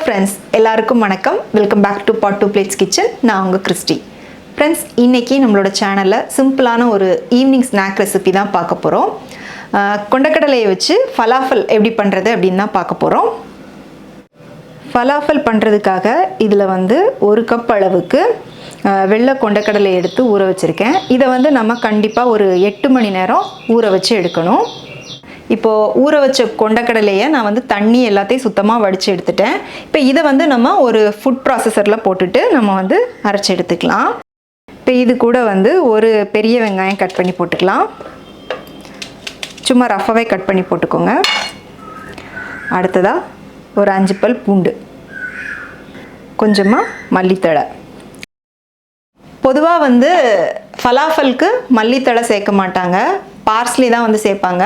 Friends எல்லாருக்கும் வணக்கம். Welcome back to pot to plates kitchen நான் உங்கள் கிறிஸ்டி. ஃப்ரெண்ட்ஸ் இன்றைக்கி நம்மளோட சேனலில் சிம்பிளான ஒரு ஈவினிங் ஸ்நாக் ரெசிபி தான் பார்க்க போகிறோம் கொண்டக்கடலையை வச்சு ஃபலாஃபல் எப்படி பண்ணுறது அப்படின்னு தான் பார்க்க போகிறோம் ஃபலாஃபல் பண்ணுறதுக்காக இதில் வந்து ஒரு கப் அளவுக்கு வெள்ளை கொண்டக்கடலை எடுத்து ஊற வச்சுருக்கேன். இதை வந்து நம்ம கண்டிப்பாக ஒரு எட்டு மணி நேரம் ஊற வச்சு எடுக்கணும். இப்போது ஊற வச்ச கொண்டக்கடலையை நான் வந்து தண்ணி எல்லாத்தையும் சுத்தமாக வடித்து எடுத்துட்டேன். இப்போ இதை வந்து நம்ம ஒரு ஃபுட் ப்ராசஸரில் போட்டுட்டு நம்ம வந்து அரைச்சி எடுத்துக்கலாம். இப்போ இது கூட வந்து ஒரு பெரிய வெங்காயம் கட் பண்ணி போட்டுக்கலாம். சும்மா ரஃபாகவே கட் பண்ணி போட்டுக்கோங்க. அடுத்ததாக ஒரு அஞ்சு பல் பூண்டு. கொஞ்சமாக மல்லித்தழை. பொதுவாக வந்து ஃபலாஃபலுக்கு மல்லித்தழை சேர்க்க மாட்டாங்க. பார்ஸ்லி தான் வந்து சேர்ப்பாங்க.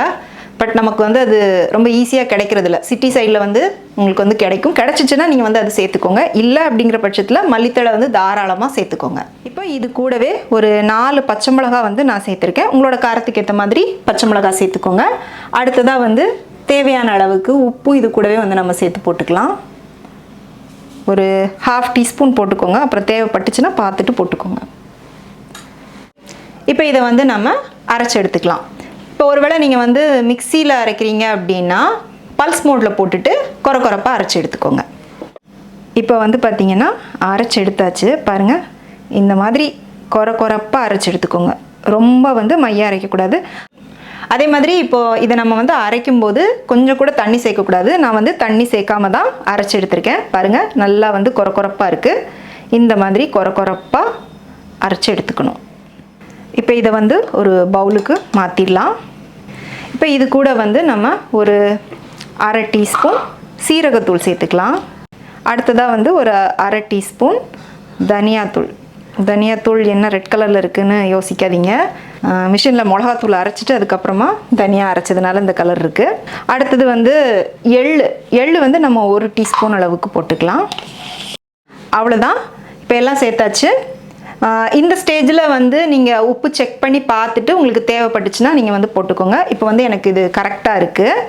பட் நமக்கு வந்து அது ரொம்ப ஈஸியாக கிடைக்கிறதில்ல. சிட்டி சைடில் வந்து உங்களுக்கு வந்து கிடைக்கும். கிடச்சிச்சின்னா நீங்கள் வந்து அது சேர்த்துக்கோங்க. இல்லை அப்படிங்கிற பட்சத்தில் மல்லித்தழை வந்து தாராளமாக சேர்த்துக்கோங்க. இப்போ இது கூடவே ஒரு நாலு பச்சை மிளகா வந்து நான் சேர்த்துருக்கேன். உங்களோட காரத்துக்கு ஏற்ற மாதிரி பச்சை மிளகா சேர்த்துக்கோங்க. அடுத்ததாக வந்து தேவையான அளவுக்கு உப்பு இது கூடவே வந்து நம்ம சேர்த்து போட்டுக்கலாம். ஒரு ஹாஃப் டீஸ்பூன் போட்டுக்கோங்க. அப்புறம் தேவைப்பட்டுச்சுன்னா பார்த்துட்டு போட்டுக்கோங்க. இப்போ இதை வந்து நம்ம அரைச்சி எடுத்துக்கலாம். இப்போ ஒருவேளை நீங்கள் வந்து மிக்சியில் அரைக்கிறீங்க அப்படின்னா பல்ஸ் மோடில் போட்டுட்டு கொர கொரப்பாக அரைச்சி எடுத்துக்கோங்க. இப்போ வந்து பார்த்தீங்கன்னா அரைச்சி எடுத்தாச்சு. பாருங்கள் இந்த மாதிரி கொர கொரப்பாக அரைச்சி எடுத்துக்கோங்க. ரொம்ப வந்து மையம் அரைக்கக்கூடாது. அதே மாதிரி இப்போது இதை நம்ம வந்து அரைக்கும் போது கொஞ்சம் கூட தண்ணி சேர்க்கக்கூடாது. நான் வந்து தண்ணி சேர்க்காம தான் அரைச்சி எடுத்திருக்கேன். பாருங்கள் நல்லா வந்து கொர கொரப்பாக இருக்குது இந்த மாதிரி கொர கொரப்பாக அரைச்சி எடுத்துக்கணும். இப்போ இதை வந்து ஒரு பவுலுக்கு மாற்றிடலாம் இப்போ இது கூட வந்து நம்ம ஒரு அரை டீஸ்பூன் சீரகத்தூள் சேர்த்துக்கலாம். அடுத்ததாக வந்து ஒரு அரை டீஸ்பூன் தனியாத்தூள். தனியாத்தூள் என்ன ரெட் கலரில் இருக்குதுன்னு யோசிக்காதீங்க. மிஷினில் மிளகாத்தூள் அரைச்சிட்டு அதுக்கப்புறமா தனியாக அரைச்சதுனால இந்த கலர் இருக்குது அடுத்தது வந்து எள் எள்ளு வந்து நம்ம ஒரு டீஸ்பூன் அளவுக்கு போட்டுக்கலாம். அவ்வளோதான் இப்போ எல்லாம் சேர்த்தாச்சு. இந்த ஸ்டேஜில் வந்து நீங்கள் உப்பு செக் பண்ணி பார்த்துட்டு உங்களுக்கு தேவைப்பட்டுச்சுன்னா நீங்கள் வந்து போட்டுக்கோங்க. இப்போ வந்து எனக்கு இது கரெக்டாக இருக்குது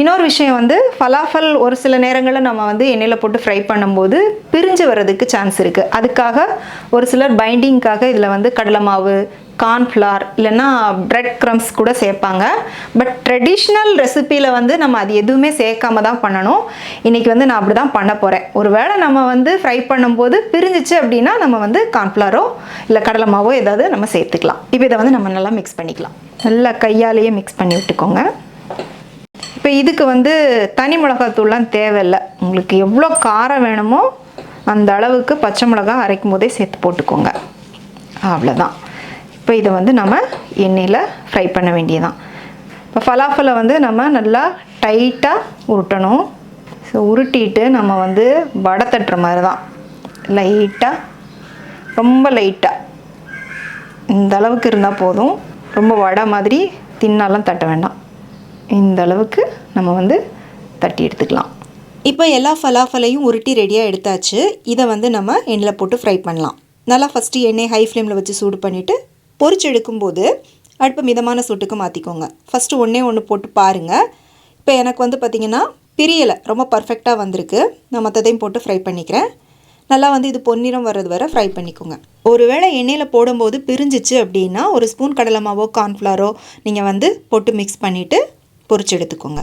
இன்னொரு விஷயம் வந்து ஃபலாஃபல் ஒரு சில நேரங்களில் நம்ம வந்து எண்ணெயில் போட்டு ஃப்ரை பண்ணும்போது பிரிஞ்சு வர்றதுக்கு சான்ஸ் இருக்குது அதுக்காக ஒரு சிலர் பைண்டிங்க்காக இதில் வந்து கடலை மாவு கார்ன்ஃப்ளார் இல்லைன்னா ப்ரெட் க்ரம்ஸ் கூட சேர்ப்பாங்க. பட் ட்ரெடிஷ்னல் ரெசிப்பியில் வந்து நம்ம அது எதுவுமே சேர்க்காம தான் பண்ணணும். இன்றைக்கி வந்து நான் அப்படி தான் பண்ண போகிறேன் ஒருவேளை நம்ம வந்து ஃப்ரை பண்ணும்போது பிரிஞ்சிச்சு அப்படின்னா நம்ம வந்து கார்ன்ஃப்ளாரோ இல்லை கடலை மாவோ ஏதாவது நம்ம சேர்த்துக்கலாம். இப்போ இதை வந்து நம்ம நல்லா மிக்ஸ் பண்ணிக்கலாம். நல்லா கையாலேயே மிக்ஸ் பண்ணி விட்டுக்கோங்க. இப்போ இதுக்கு வந்து தனி மிளகாத்தூள்லாம் தேவையில்லை. உங்களுக்கு எவ்வளோ காரம் வேணுமோ அந்த அளவுக்கு பச்சை மிளகா அரைக்கும் போதே சேர்த்து போட்டுக்கோங்க. அவ்வளோதான் இப்போ இதை வந்து நம்ம எண்ணெயில் ஃப்ரை பண்ண வேண்டியதான் இப்போ ஃபலாஃபலை வந்து நம்ம நல்லா டைட்டாக உருட்டணும். ஸோ உருட்டிட்டு நம்ம வந்து வடை தட்டுற மாதிரி தான் லைட்டாக ரொம்ப லைட்டாக இந்த அளவுக்கு இருந்தால் போதும். ரொம்ப வடை மாதிரி தின்னாலாம் தட்ட வேண்டாம். இந்த அளவுக்கு நம்ம வந்து தட்டி எடுத்துக்கலாம். இப்போ எல்லா ஃபலாஃபலையும் உருட்டி ரெடியாக எடுத்தாச்சு. இதை வந்து நம்ம எண்ணெயில் போட்டு ஃப்ரை பண்ணலாம். நல்லா ஃபஸ்ட்டு எண்ணெய் ஹை ஃப்ளேமில் வச்சு சூடு பண்ணிவிட்டு பொரிச்சு எடுக்கும்போது அடுப்பு மிதமான சூட்டுக்கு மாற்றிக்கோங்க ஃபஸ்ட்டு ஒன்றே ஒன்று போட்டு பாருங்கள் இப்போ எனக்கு வந்து பார்த்திங்கன்னா பிரியலை ரொம்ப பர்ஃபெக்டாக வந்திருக்கு. நான் மற்றதையும் போட்டு ஃப்ரை பண்ணிக்கிறேன். நல்லா வந்து இது பொன்னிறம் வர்றது வரை ஃப்ரை பண்ணிக்கோங்க. ஒருவேளை எண்ணெயில் போடும்போது பிரிஞ்சிச்சு அப்படின்னா ஒரு ஸ்பூன் கடலை மாவோ கார்ன்ஃப்ளாரோ நீங்கள் வந்து போட்டு மிக்ஸ் பண்ணிவிட்டு பொறிச்சு எடுத்துக்கோங்க.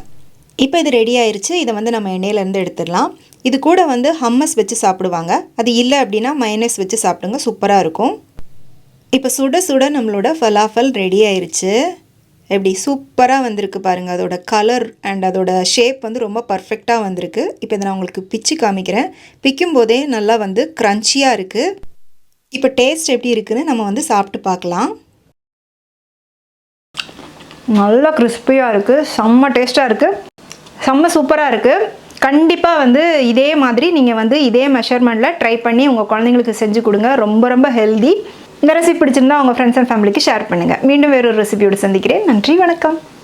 இப்போ இது ரெடி ஆயிடுச்சு இதை வந்து நம்ம எண்ணெயிலேருந்து எடுத்துடலாம். இது கூட வந்து ஹம்மஸ் வச்சு சாப்பிடுவாங்க. அது இல்லை அப்படின்னா மைனஸ் வச்சு சாப்பிடுங்க. சூப்பராக இருக்கும். இப்போ சுட சுட நம்மளோட ஃபலாஃபல் ரெடி ஆயிடுச்சு எப்படி சூப்பராக வந்திருக்கு பாருங்கள் அதோட கலர் அண்ட் அதோட ஷேப் வந்து ரொம்ப பர்ஃபெக்டாக வந்திருக்கு. இப்போ இதை நான் உங்களுக்கு பிச்சு காமிக்கிறேன். பிக்கும் போதே நல்லா வந்து க்ரன்ச்சியாக இருக்குது இப்போ டேஸ்ட் எப்படி இருக்குதுன்னு நம்ம வந்து சாப்பிட்டு பார்க்கலாம். நல்லா கிறிஸ்பியாக இருக்குது செம்ம டேஸ்ட்டாக இருக்குது செம்ம சூப்பராக இருக்குது கண்டிப்பாக வந்து இதே மாதிரி நீங்கள் வந்து இதே மெஷர்மெண்ட்டில் ட்ரை பண்ணி உங்கள் குழந்தைங்களுக்கு செஞ்சு கொடுங்க. ரொம்ப ரொம்ப ஹெல்தி இந்த ரெசிபி பிடிச்சிருந்தா உங்கள் ஃப்ரெண்ட்ஸ் அண்ட் ஃபேமிலிக்கு ஷேர் பண்ணுங்கள் மீண்டும் வேறொரு ரெசிபியோடு சந்திக்கிறேன். நன்றி வணக்கம்.